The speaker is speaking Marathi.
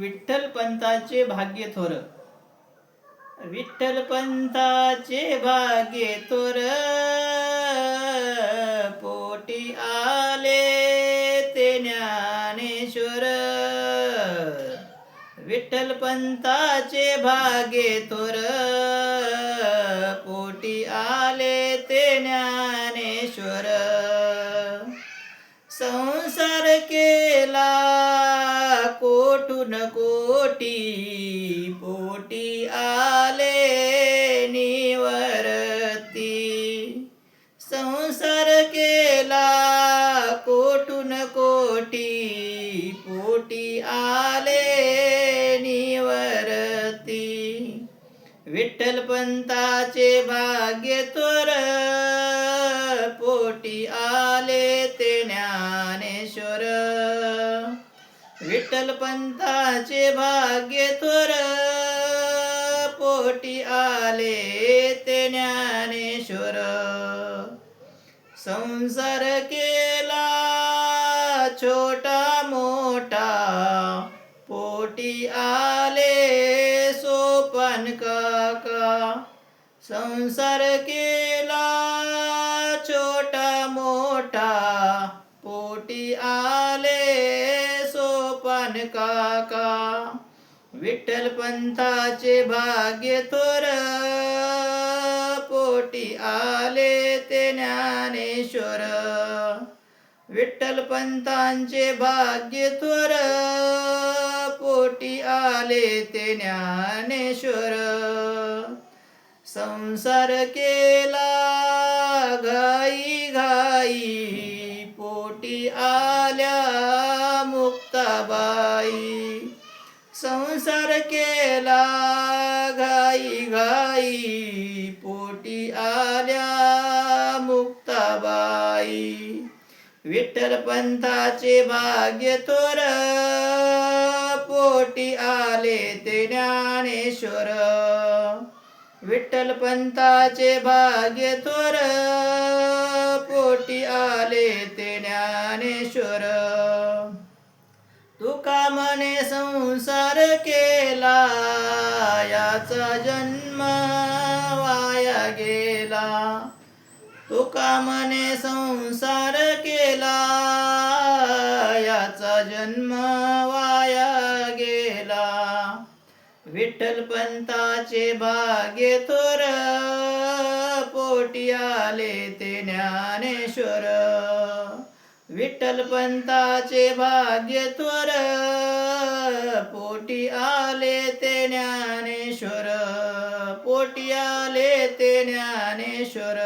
विठ्ठल पंताचे भाग्य थोर. विठ्ठल पंताचे भाग्य थोर. पोटी आले ते ज्ञानेश्वर. विठ्ठल पंताचे भाग्य थोर. पोटी आले ते ज्ञानेश्वर. संसार केला कोटून कोटी पोटी आले निवरती. संसार केला कोटून कोटी पोटी आले निवरती. विठ्ठल पंताचे भाग्य तोर पोटी आले विठ्ठल पंथाचे भाग्य थोर पोटी आले ते ज्ञानेश्वर. संसार केला छोटा मोठा पोटी आले सोपन काका. संसार केला छोटा मोठा पोटी आले का? विठ्ठल पंथाचे भाग्य थोर पोटी आले ते ज्ञानेश्वर. विठ्ठल पंथांचे भाग्य थोर पोटी आले ते ज्ञानेश्वर. संसार केला घाई घाई. पोटी आल्या मुक्ताबाई. संसार केला घाई घाई पोटी आल्या मुक्ताबाई. विठ्ठल पंथाचे भाग्य तोर पोटी आले ते ज्ञानेश्वर. विठ्ठल पंथाचे भाग्य थोर पोटी आले ते ज्ञानेश्वर. तुका मने संसार केला याचा जन्म वाया गेला. तुका मने संसार केला याचा जन्म वाया गेला. विठ्ठल पंताचे भाग्य थोर पोटी आले ते ज्ञानेश्वर. विठ्ठल पंताचे भाग्य त्वर पोटी आले ते ज्ञानेश्वर पोटी आले ते ज्ञानेश्वर.